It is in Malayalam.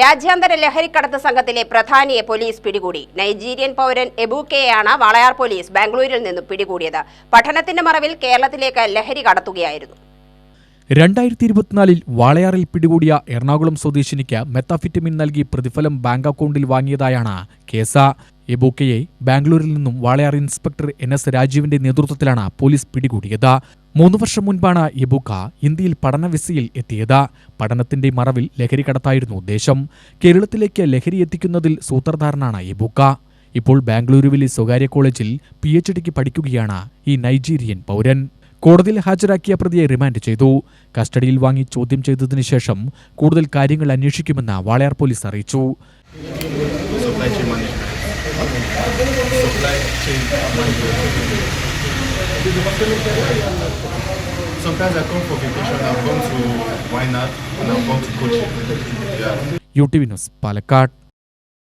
രാജ്യാന്തര ലഹരിക്കടത്ത് സംഘത്തിലെ പ്രധാനിയെ പോലീസ് പിടികൂടി. നൈജീരിയൻ പൗരൻ എബൂക്കെയാണ് വളയാർ പോലീസ് ബാംഗ്ലൂരിൽ നിന്നും പിടികൂടിയത്. പഠനത്തിന്റെ മറവിൽ കേരളത്തിലേക്ക് ലഹരി കടത്തുകയായിരുന്നു. രണ്ടായിരത്തി ഇരുപത്തിനാലിൽ വാളയാറിൽ പിടികൂടിയ എറണാകുളം സ്വദേശിനിക്ക് മെത്താഫിറ്റമിൻ നൽകി പ്രതിഫലം ബാങ്ക് അക്കൗണ്ടിൽ വാങ്ങിയതായാണ് കേസ്. എബൂക്കയെ ബാംഗ്ലൂരിൽ നിന്നും വാളയാർ ഇൻസ്പെക്ടർ എൻ എസ് രാജീവിന്റെ നേതൃത്വത്തിലാണ് പോലീസ് പിടികൂടിയത്. മൂന്ന് വർഷം മുൻപാണ് ഇബുക്ക ഇന്ത്യയിൽ പഠന വിസയിൽ എത്തിയത്. പഠനത്തിന്റെ മറവിൽ ലഹരി കടത്തായിരുന്നു ഉദ്ദേശം. കേരളത്തിലേക്ക് ലഹരി എത്തിക്കുന്നതിൽ സൂത്രധാരനാണ് ഇബുക്ക. ഇപ്പോൾ ബാംഗ്ലൂരുവിലെ സ്വകാര്യ കോളേജിൽ പി എച്ച് ഡിക്ക് പഠിക്കുകയാണ് ഈ നൈജീരിയൻ പൗരൻ. കോടതിയിൽ ഹാജരാക്കിയ പ്രതിയെ റിമാൻഡ് ചെയ്തു. കസ്റ്റഡിയിൽ വാങ്ങി ചോദ്യം ചെയ്തതിനു ശേഷം കൂടുതൽ കാര്യങ്ങൾ അന്വേഷിക്കുമെന്ന് വാളയാർ പോലീസ് അറിയിച്ചു. Supply chain Sometimes I come for vacation, I've gone to Wynad and I've gone to Kochi. Yeah. U T V news Palakkad